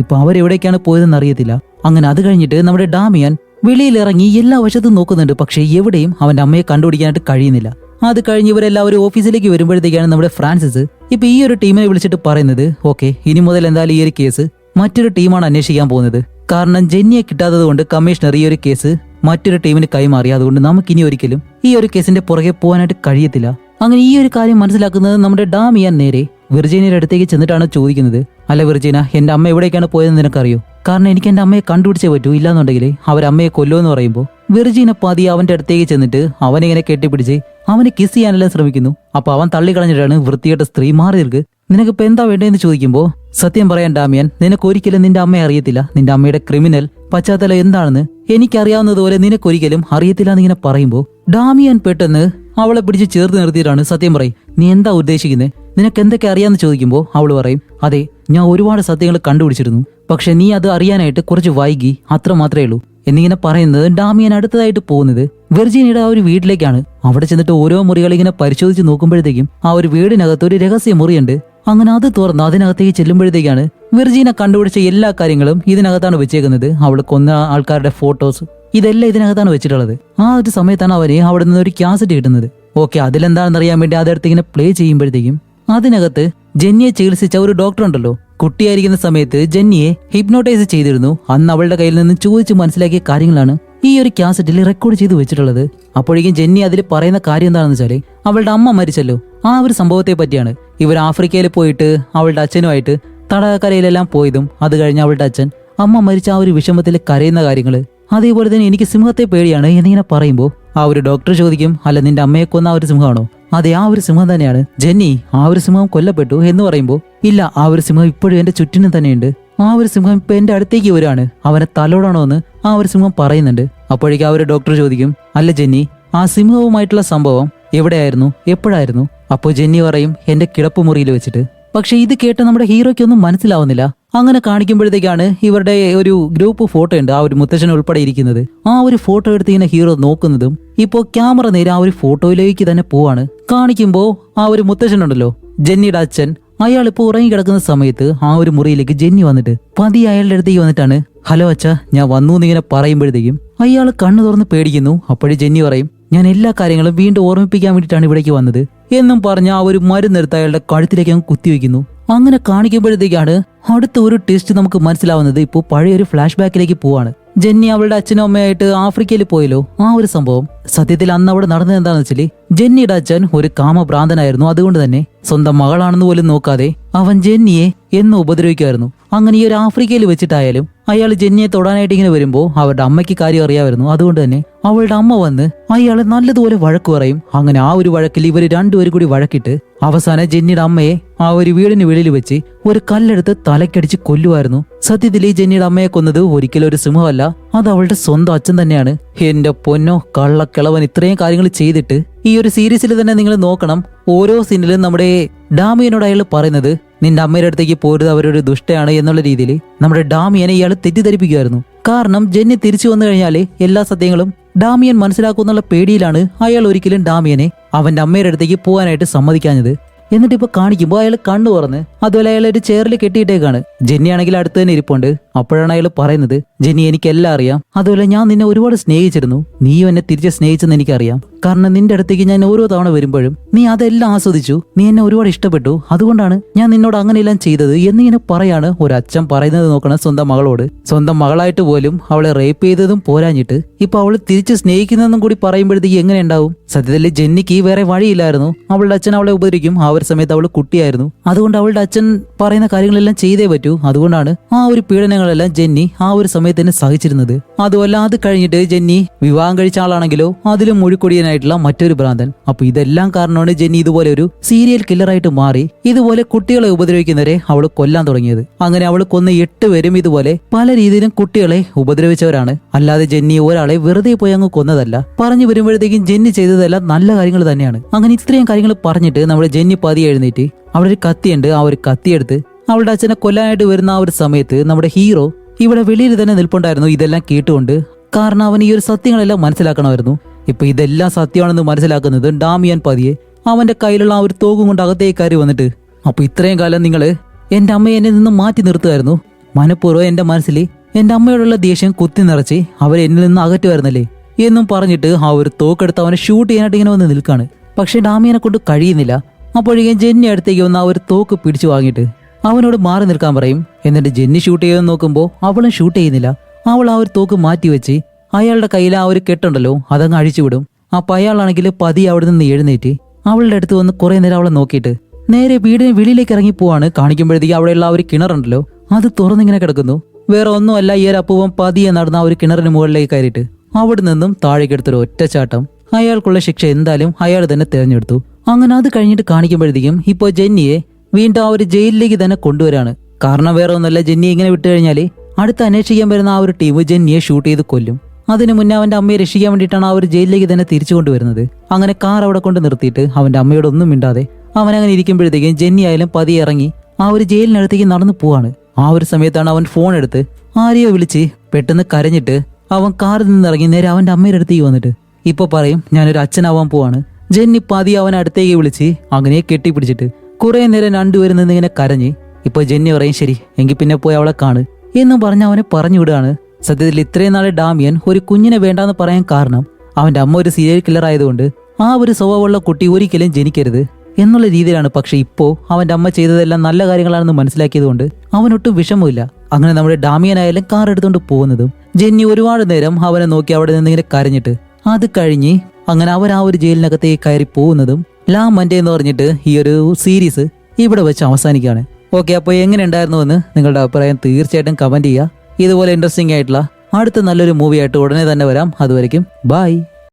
ഇപ്പൊ അവരെവിടേക്കാണ് പോയതെന്ന് അറിയത്തില്ല. അങ്ങനെ അത് കഴിഞ്ഞിട്ട് നമ്മുടെ ഡാമിയാൻ വെളിയിലിറങ്ങി എല്ലാ വശത്തും നോക്കുന്നുണ്ട്. പക്ഷേ എവിടെയും അവന്റെ അമ്മയെ കണ്ടുപിടിക്കാനായിട്ട് കഴിയുന്നില്ല. അത് കഴിഞ്ഞ് ഇവരെല്ലാവരും ഓഫീസിലേക്ക് വരുമ്പോഴത്തേക്കാണ് നമ്മുടെ ഫ്രാൻസിസ്. ഇപ്പൊ ഈ ഒരു ടീമിനെ വിളിച്ചിട്ട് പറയുന്നത് ഓക്കെ ഇനി മുതൽ എന്തായാലും ഈ ഒരു കേസ് മറ്റൊരു ടീമാണ് അന്വേഷിക്കാൻ പോകുന്നത്. കാരണം ജെന്നിയെ കിട്ടാത്തത് കൊണ്ട് കമ്മീഷണർ ഈ ഒരു കേസ് മറ്റൊരു ടീമിന് കൈമാറി അതുകൊണ്ട് നമുക്ക് ഇനി ഒരിക്കലും ഈ ഒരു കേസിന്റെ പുറകെ പോകാനായിട്ട് കഴിയത്തില്ല. അങ്ങനെ ഈ ഒരു കാര്യം മനസ്സിലാക്കുന്നത് നമ്മുടെ ഡാമിയാൻ നേരെ വിർജീനയുടെ അടുത്തേക്ക് ചെന്നിട്ടാണ് ചോദിക്കുന്നത്. അല്ല വിർജീന എന്റെ അമ്മ എവിടേക്കാണ് പോയതെന്ന് നിനക്കറിയോ? കാരണം എനിക്ക് എന്റെ അമ്മയെ കണ്ടുപിടിച്ചേ പറ്റൂ. ഇല്ലാന്നുണ്ടെങ്കിൽ അവരമ്മയെ കൊല്ലുമെന്ന് പറയുമ്പോൾ വിർജീന പാതി അവന്റെ അടുത്തേക്ക് ചെന്നിട്ട് അവനെ ഇങ്ങനെ കെട്ടിപ്പിടിച്ച് അവനെ കിസ് ചെയ്യാനെല്ലാം ശ്രമിക്കുന്നു. അപ്പൊ അവൻ തള്ളിക്കളഞ്ഞിട്ടാണ് വൃത്തിയായിട്ട് സ്ത്രീ മാറി നിൽക്ക്. നിനക്കിപ്പോ എന്താ വേണ്ടതെന്ന് ചോദിക്കുമ്പോൾ സത്യം പറയാൻ ഡാമിയൻ നിനക്ക് ഒരിക്കലും നിന്റെ അമ്മയെ അറിയത്തില്ല. നിന്റെ അമ്മയുടെ ക്രിമിനൽ പശ്ചാത്തലം എന്താണെന്ന് എനിക്കറിയാവുന്നതുപോലെ നിനക്കൊരിക്കലും അറിയത്തില്ല എന്നിങ്ങനെ പറയുമ്പോൾ ഡാമിയൻ പെട്ടെന്ന് അവളെ പിടിച്ച് ചേർത്ത് നിർത്തിയിട്ടാണ് സത്യം പറയും. നീ എന്താ ഉദ്ദേശിക്കുന്നത് നിനക്ക് എന്തൊക്കെ അറിയാന്ന് ചോദിക്കുമ്പോൾ അവൾ പറയും അതെ ഞാൻ ഒരുപാട് സത്യങ്ങൾ കണ്ടുപിടിച്ചിരുന്നു. പക്ഷെ നീ അത് അറിയാനായിട്ട് കുറച്ച് വൈകി അത്ര മാത്രമേ ഉള്ളൂ. എന്നിങ്ങനെ പറയുന്നത് ഡാമിയൻ അടുത്തതായിട്ട് പോകുന്നത് വെർജീനിയുടെ ആ ഒരു വീട്ടിലേക്കാണ്. അവിടെ ചെന്നിട്ട് ഓരോ മുറികൾ ഇങ്ങനെ പരിശോധിച്ച് നോക്കുമ്പോഴത്തേക്കും ആ ഒരു വീടിനകത്ത് ഒരു രഹസ്യ മുറിയുണ്ട്. അങ്ങനെ അത് തുറന്ന് അതിനകത്തേക്ക് ചെല്ലുമ്പോഴത്തേക്കാണ് വിർജീന കണ്ടുപിടിച്ച എല്ലാ കാര്യങ്ങളും ഇതിനകത്താണ് വെച്ചേക്കുന്നത്. അവൾ കൊന്ന ആൾക്കാരുടെ ഫോട്ടോസ് ഇതെല്ലാം ഇതിനകത്താണ് വെച്ചിട്ടുള്ളത്. ആ ഒരു സമയത്താണ് അവർ അവിടെ നിന്ന് ഒരു ക്യാസറ്റ് കിട്ടുന്നത്. ഓക്കെ അതിലെന്താണെന്ന് അറിയാൻ വേണ്ടി അതെടുത്ത് ഇങ്ങനെ പ്ലേ ചെയ്യുമ്പോഴത്തേക്കും അതിനകത്ത് ജെന്നിയെ ചികിത്സിച്ച ഒരു ഡോക്ടർ ഉണ്ടല്ലോ. കുട്ടിയായിരിക്കുന്ന സമയത്ത് ജെന്നിയെ ഹിപ്നോട്ടൈസ് ചെയ്തിരുന്നു. അന്ന് അവളുടെ കയ്യിൽ നിന്ന് ചോദിച്ച് മനസ്സിലാക്കിയ കാര്യങ്ങളാണ് ഈ ഒരു ക്യാസറ്റിൽ റെക്കോർഡ് ചെയ്ത് വെച്ചിട്ടുള്ളത്. അപ്പോഴേക്കും ജെന്നി അതിൽ പറയുന്ന കാര്യം എന്താണെന്ന് വെച്ചാൽ അവളുടെ അമ്മ മരിച്ചല്ലോ. ആ ഒരു സംഭവത്തെ പറ്റിയാണ് ഇവർ ആഫ്രിക്കയിൽ പോയിട്ട് അവളുടെ അച്ഛനുമായിട്ട് തടാകക്കരയിലെല്ലാം പോയതും അത് കഴിഞ്ഞ് അവളുടെ അച്ഛൻ അമ്മ മരിച്ച ആ ഒരു വിഷമത്തിൽ കരയുന്ന കാര്യങ്ങൾ അതേപോലെ തന്നെ എനിക്ക് സിംഹത്തെ പേടിയാണ് എന്നിങ്ങനെ പറയുമ്പോൾ ആ ഒരു ഡോക്ടർ ചോദിക്കും അല്ല നിന്റെ അമ്മയെ കൊന്ന ആ ഒരു സിംഹമാണോ? അതെ ആ ഒരു സിംഹം തന്നെയാണ്. ജെന്നി ആ ഒരു സിംഹം കൊല്ലപ്പെട്ടു എന്ന് പറയുമ്പോൾ ഇല്ല ആ ഒരു സിംഹം ഇപ്പോഴും എന്റെ ചുറ്റിനും തന്നെയുണ്ട്. ആ ഒരു സിംഹം ഇപ്പൊ എന്റെ അടുത്തേക്ക് വരികയാണ്. അവനെ തലോടണോ എന്ന് ആ ഒരു സിംഹം പറയുന്നുണ്ട്. അപ്പോഴേക്കും ആ ഒരു ഡോക്ടർ ചോദിക്കും അല്ല ജെന്നി ആ സിംഹവുമായിട്ടുള്ള സംഭവം എവിടെയായിരുന്നു? എപ്പോഴായിരുന്നു? അപ്പോൾ ജെന്നി പറയും എന്റെ കിടപ്പ് കിടപ്പുമുറിയിൽ വെച്ചിട്ട്. പക്ഷെ ഇത് കേട്ട് നമ്മുടെ ഹീറോയ്ക്കൊന്നും മനസ്സിലാവുന്നില്ല. അങ്ങനെ കാണിക്കുമ്പോഴത്തേക്കാണ് ഇവരുടെ ഒരു ഗ്രൂപ്പ് ഫോട്ടോ ഉണ്ട് ആ ഒരു മുത്തച്ഛൻ ഉൾപ്പെടെ ഇരിക്കുന്നത്. ആ ഒരു ഫോട്ടോ എടുത്ത് ഇങ്ങനെ ഹീറോ നോക്കുന്നതും ഇപ്പോ ക്യാമറ നേരെ ആ ഒരു ഫോട്ടോയിലേക്ക് തന്നെ പോവാണ്. കാണിക്കുമ്പോ ആ ഒരു മുത്തശ്ശനുണ്ടല്ലോ ജെന്നിയുടെ അച്ഛൻ. അയാൾ ഇപ്പോൾ ഉറങ്ങി കിടക്കുന്ന സമയത്ത് ആ ഒരു മുറിയിലേക്ക് ജെന്നി വന്നിട്ട് പതി അയാളുടെ അടുത്തേക്ക് വന്നിട്ടാണ്. ഹലോ അച്ഛ ഞാൻ വന്നു എന്നിങ്ങനെ പറയുമ്പോഴത്തേക്കും അയാൾ കണ്ണു തുറന്ന് പേടിക്കുന്നു. അപ്പോഴേ ജെന്നി പറയും ഞാൻ എല്ലാ കാര്യങ്ങളും വീണ്ടും ഓർമ്മിപ്പിക്കാൻ വേണ്ടിയിട്ടാണ് ഇവിടേക്ക് വന്നത്. എന്നും പറഞ്ഞ ആ ഒരു മരുന്നെടുത്ത് അയാളുടെ കഴുത്തിലേക്ക് അങ്ങ് കുത്തിവെക്കുന്നു അങ്ങനെ കാണിക്കുമ്പോഴത്തേക്കാണ് അടുത്ത ഒരു ടെസ്റ്റ് നമുക്ക് മനസ്സിലാവുന്നത് ഇപ്പോൾ പഴയ ഒരു ഫ്ലാഷ് ബാക്കിലേക്ക് പോവാണ്. ജെന്നി അവളുടെ അച്ഛനും അമ്മയായിട്ട് ആഫ്രിക്കയിൽ പോയല്ലോ. ആ ഒരു സംഭവം സത്യത്തിൽ അന്ന് അവിടെ നടന്നത് എന്താണെന്ന് വെച്ചാൽ ജെന്നിയുടെ അച്ഛൻ ഒരു കാമഭ്രാന്തനായിരുന്നു. അതുകൊണ്ട് തന്നെ സ്വന്തം മകളാണെന്ന് പോലും നോക്കാതെ അവൻ ജെന്നിയെ എന്ന് ഉപദ്രവിക്കുമായിരുന്നു. അങ്ങനെ ഈ ഒരു ആഫ്രിക്കയിൽ വെച്ചിട്ടായാലും അയാൾ ജെന്നിയെ തൊടാനായിട്ട് ഇങ്ങനെ വരുമ്പോൾ അവരുടെ അമ്മയ്ക്ക് കാര്യം അറിയാമായിരുന്നു. അതുകൊണ്ട് തന്നെ അവളുടെ അമ്മ വന്ന് അയാളെ നല്ലതുപോലെ വഴക്ക് പറയും. അങ്ങനെ ആ ഒരു വഴക്കിൽ ഇവർ രണ്ടുപേരും കൂടി വഴക്കിട്ട് അവസാനം ജെന്നിയുടെ അമ്മയെ ആ ഒരു വീടിന് വെളിയിൽ വെച്ച് ഒരു കല്ലെടുത്ത് തലക്കടിച്ച് കൊല്ലുമായിരുന്നു സത്യത്തിൽ ഈ ജെന്നിയുടെ അമ്മയെ കൊന്നത് ഒരിക്കലും ഒരു സിംഹമല്ല. അത് അവളുടെ സ്വന്തം അച്ഛൻ തന്നെയാണ്. എന്റെ പൊന്നോ കള്ളക്കിളവൻ ഇത്രയും കാര്യങ്ങൾ ചെയ്തിട്ട് ഈ ഒരു സീരീസിൽ തന്നെ നിങ്ങൾ നോക്കണം. ഓരോ സീനിലും നമ്മുടെ ഡാമിയനോട് അയാൾ പറയുന്നത് നിന്റെ അമ്മയുടെ അടുത്തേക്ക് പോരുത് അവരൊരു ദുഷ്ടയാണ് എന്നുള്ള രീതിയിൽ നമ്മുടെ ഡാമിയനെ ഇയാൾ തെറ്റിദ്ധരിപ്പിക്കുമായിരുന്നു കാരണം ജെന്നി തിരിച്ചു വന്നു കഴിഞ്ഞാൽ എല്ലാ സത്യങ്ങളും ഡാമിയൻ മനസ്സിലാക്കുന്നുള്ള പേടിയിലാണ് അയാൾ ഒരിക്കലും ഡാമിയനെ അവന്റെ അമ്മയുടെ അടുത്തേക്ക് പോകാനായിട്ട് സമ്മതിക്കാഞ്ഞത്. എന്നിട്ട് ഇപ്പൊ കാണിക്കുമ്പോൾ അയാൾ കണ്ണു തുറന്ന് അതുപോലെ അയാൾ ഒരു ചെയറിൽ കെട്ടിയിട്ടേക്കാണ്. ജെന്നി ആണെങ്കിൽ അടുത്ത് തന്നെ ഇരിപ്പുണ്ട്. അപ്പോഴാണ് അയാൾ പറയുന്നത് ജെന്നി എനിക്കെല്ലാം അറിയാം. അതുപോലെ ഞാൻ നിന്നെ ഒരുപാട് സ്നേഹിച്ചിരുന്നു. നീയും എന്നെ തിരിച്ച് സ്നേഹിച്ചെന്ന് എനിക്കറിയാം. കാരണം നിന്റെ അടുത്തേക്ക് ഞാൻ ഓരോ തവണ വരുമ്പോഴും നീ അതെല്ലാം ആസ്വദിച്ചു. നീ എന്നെ ഒരുപാട് ഇഷ്ടപ്പെട്ടു. അതുകൊണ്ടാണ് ഞാൻ നിന്നോട് അങ്ങനെയെല്ലാം ചെയ്തത്. എന്നിങ്ങനെ പറയാണ് അച്ഛൻ പറയുന്നത് നോക്കണം സ്വന്തം മകളോട്. സ്വന്തം മകളായിട്ട് പോലും അവളെ റേപ്പ് ചെയ്തതും പോരാഞ്ഞിട്ട് ഇപ്പൊ അവൾ തിരിച്ച് സ്നേഹിക്കുന്നതെന്നും കൂടി പറയുമ്പോഴത്തേക്ക് എങ്ങനെ ഉണ്ടാവും? സത്യത്തിൽ ജെന്നിക്ക് വേറെ വഴിയില്ലായിരുന്നു. അവളുടെ അച്ഛൻ അവളെ ഉപദ്രവിക്കും. ആ ഒരു സമയത്ത് അവൾ കുട്ടിയായിരുന്നു. അതുകൊണ്ട് അവളുടെ അച്ഛൻ പറയുന്ന കാര്യങ്ങളെല്ലാം ചെയ്തേ പറ്റൂ. അതുകൊണ്ടാണ് ആ ഒരു പീഡനങ്ങളെല്ലാം ജെന്നി ആ ഒരു സമയത്ത് തന്നെ സഹിച്ചിരുന്നത്. അത് കഴിഞ്ഞിട്ട് ജെന്നി വിവാഹം കഴിച്ച ആളാണെങ്കിലോ അതിലും മുഴുക്കൊടിയനായിട്ടുള്ള മറ്റൊരു ഭ്രാന്തൻ. അപ്പൊ ഇതെല്ലാം കാരണമാണ് ജെന്നി ഇതുപോലെ ഒരു സീരിയൽ കില്ലറായിട്ട് മാറി ഇതുപോലെ കുട്ടികളെ ഉപദ്രവിക്കുന്നവരെ അവൾ കൊല്ലാൻ തുടങ്ങിയത്. അങ്ങനെ അവൾ കൊന്ന എട്ട് പേരും ഇതുപോലെ പല രീതിയിലും കുട്ടികളെ ഉപദ്രവിച്ചവരാണ്. അല്ലാതെ ജെന്നി ഒരാളെ വെറുതെ പോയി അങ്ങ് കൊന്നതല്ല പറഞ്ഞു വരുമ്പോഴത്തേക്കും ജെന്നി ചെയ്തതെല്ലാം നല്ല കാര്യങ്ങൾ തന്നെയാണ്. അങ്ങനെ ഇത്രയും കാര്യങ്ങൾ പറഞ്ഞിട്ട് നമ്മുടെ ജെന്നി പതി എഴുന്നേറ്റ് അവിടെ ഒരു കത്തിയുണ്ട് ആ ഒരു കത്തിയെടുത്ത് അവളുടെ അച്ഛനെ കൊല്ലാനായിട്ട് വരുന്ന ആ ഒരു സമയത്ത് നമ്മുടെ ഹീറോ ഇവിടെ വെളിയിൽ തന്നെ നിൽപ്പുണ്ടായിരുന്നു. ഇതെല്ലാം കേട്ടുകൊണ്ട് കാരണം അവൻ ഈ ഒരു സത്യങ്ങളെല്ലാം മനസ്സിലാക്കണമായിരുന്നു. ഇപ്പൊ ഇതെല്ലാം സത്യമാണെന്ന് മനസ്സിലാക്കുന്നത് ഡാമിയാൻ പതിയെ അവന്റെ കയ്യിലുള്ള ആ ഒരു തോകും കൊണ്ട് അകത്തേക്ക് കയറി വന്നിട്ട് അപ്പൊ ഇത്രയും കാലം നിങ്ങൾ എന്റെ അമ്മയെ എന്നെ നിന്ന് മാറ്റി നിർത്തുമായിരുന്നു? മനഃപൂർവം എന്റെ മനസ്സിൽ എന്റെ അമ്മയോടുള്ള ദേഷ്യം കുത്തി നിറച്ച് അവരെ എന്നിൽ നിന്ന് അകറ്റുമായിരുന്നല്ലേ? എന്നും പറഞ്ഞിട്ട് ആ ഒരു തോക്കെടുത്ത് അവനെ ഷൂട്ട് ചെയ്യാനായിട്ട് ഇങ്ങനെ വന്ന് നിൽക്കാണ്. പക്ഷെ ഡാമിയനെ കൊണ്ട് കഴിയുന്നില്ല. അപ്പോഴേക്കും ജെന്നി അടുത്തേക്ക് വന്ന് ആ ഒരു തോക്ക് പിടിച്ചു വാങ്ങിയിട്ട് അവനോട് മാറി നിൽക്കാൻ പറയും. എന്നിട്ട് ജെന്നി ഷൂട്ട് ചെയ്യാൻ നോക്കുമ്പോൾ അവളും ഷൂട്ട് ചെയ്യുന്നില്ല. അവൾ ആ ഒരു തോക്ക് മാറ്റി വെച്ച് അയാളുടെ കയ്യിൽ ആ ഒരു കെട്ടുണ്ടല്ലോ അതങ്ങ് അഴിച്ചുവിടും അപ്പം അയാളാണെങ്കിൽ പതി അവിടെ നിന്ന് എഴുന്നേറ്റ് അവളുടെ അടുത്ത് വന്ന് കുറേ നേരം അവളെ നോക്കിയിട്ട് നേരെ വീടിന് വെളിയിലേക്ക് ഇറങ്ങി പോവാണ്. കാണിക്കുമ്പോഴത്തേക്ക് അവിടെയുള്ള ആ ഒരു കിണറുണ്ടല്ലോ അത് തുറന്നിങ്ങനെ കിടക്കുന്നു. വേറെ ഒന്നുമല്ല ഈ ഒരു അപ്പൂവൻ പതിയെ നടന്ന ആ ഒരു കിണറിന് മുകളിലേക്ക് കയറിയിട്ട് അവിടെ നിന്നും താഴേക്ക് എടുത്തൊരു ഒറ്റച്ചാട്ടം. അയാൾക്കുള്ള ശിക്ഷ എന്തായാലും അയാൾ തന്നെ തിരഞ്ഞെടുത്തു. അങ്ങനെ അത് കഴിഞ്ഞിട്ട് കാണിക്കുമ്പോഴത്തേക്കും ഇപ്പോൾ ജെന്നിയെ വീണ്ടും ആ ഒരു ജയിലിലേക്ക് തന്നെ കൊണ്ടുവരാണ്. കാരണം വേറെ ഒന്നല്ല ജെന്നി ഇങ്ങനെ വിട്ടു കഴിഞ്ഞാൽ അടുത്ത് അന്വേഷിക്കാൻ വരുന്ന ആ ഒരു ടീം ജെന്നിയെ ഷൂട്ട് ചെയ്ത് കൊല്ലും. അതിന് മുന്നേ അവന്റെ അമ്മയെ രക്ഷിക്കാൻ വേണ്ടിയിട്ടാണ് ആ ഒരു ജയിലിലേക്ക് തന്നെ തിരിച്ചു കൊണ്ടുവരുന്നത്. അങ്ങനെ കാർ അവിടെ കൊണ്ട് നിർത്തിയിട്ട് അവന്റെ അമ്മയോട് ഒന്നും മിണ്ടാതെ അവൻ അങ്ങനെ ഇരിക്കുമ്പോഴത്തേക്കും ജെന്നി ആയാലും പതിയെ ഇറങ്ങി ആ ഒരു ജയിലിനടുത്തേക്ക് നടന്നു പോവാണ്. ആ ഒരു സമയത്താണ് അവൻ ഫോൺ എടുത്ത് ആരെയോ വിളിച്ച് പെട്ടെന്ന് കരഞ്ഞിട്ട് അവൻ കാറിൽ നിന്ന് ഇറങ്ങി നേരെ അവന്റെ അമ്മയുടെ അടുത്തേക്ക് വന്നിട്ട് ഇപ്പൊ പറയും ഞാനൊരു അച്ഛനാവാൻ പോവാണ്. ജെന്നി പതി അവൻ അടുത്തേക്ക് വിളിച്ച് അങ്ങനെ കെട്ടിപ്പിടിച്ചിട്ട് കുറെ നേരം രണ്ടുപേരും നിന്ന് ഇങ്ങനെ കരഞ്ഞ് ഇപ്പൊ ജെന്നി പറയും ശരി എങ്കിൽ പിന്നെ പോയി അവളെ കാണ് എന്നും പറഞ്ഞ് അവനെ പറഞ്ഞു വിടുകയാണ്. സത്യത്തിൽ ഇത്രയും നാളെ ഡാമിയൻ ഒരു കുഞ്ഞിനെ വേണ്ടാന്ന് പറയാൻ കാരണം അവന്റെ അമ്മ ഒരു സീരിയൽ കില്ലർ ആയതുകൊണ്ട് ആ ഒരു സ്വഭാവമുള്ള കുട്ടി ഒരിക്കലും ജനിക്കരുത് എന്നുള്ള രീതിയിലാണ്. പക്ഷെ ഇപ്പോ അവന്റെ അമ്മ ചെയ്തതെല്ലാം നല്ല കാര്യങ്ങളാണെന്ന് മനസ്സിലാക്കിയതുകൊണ്ട് അവനൊട്ടും വിഷമമില്ല അങ്ങനെ നമ്മുടെ ഡാമിയനായാലും കാർ എടുത്തുകൊണ്ട് പോകുന്നതും ജെന്നി ഒരുപാട് നേരം അവനെ നോക്കി അവിടെ നിന്ന് ഇങ്ങനെ കരഞ്ഞിട്ട് അത് കഴിഞ്ഞ് അങ്ങനെ അവർ ആ ഒരു ജയിലിനകത്തേക്ക് കയറി പോകുന്നതും ലാ മൻഡേ എന്ന് പറഞ്ഞിട്ട് ഈ ഒരു സീരീസ് ഇവിടെ വെച്ച് അവസാനിക്കുകയാണ്. ഓക്കെ അപ്പോൾ എങ്ങനെ ഉണ്ടായിരുന്നു എന്ന് നിങ്ങളുടെ അഭിപ്രായം തീർച്ചയായിട്ടും കമന്റ് ചെയ്യുക. ഇതുപോലെ ഇൻട്രസ്റ്റിംഗ് ആയിട്ടുള്ള അടുത്ത നല്ലൊരു മൂവി ആയിട്ട് ഉടനെ തന്നെ വരാം. അതുവരെയും ബൈ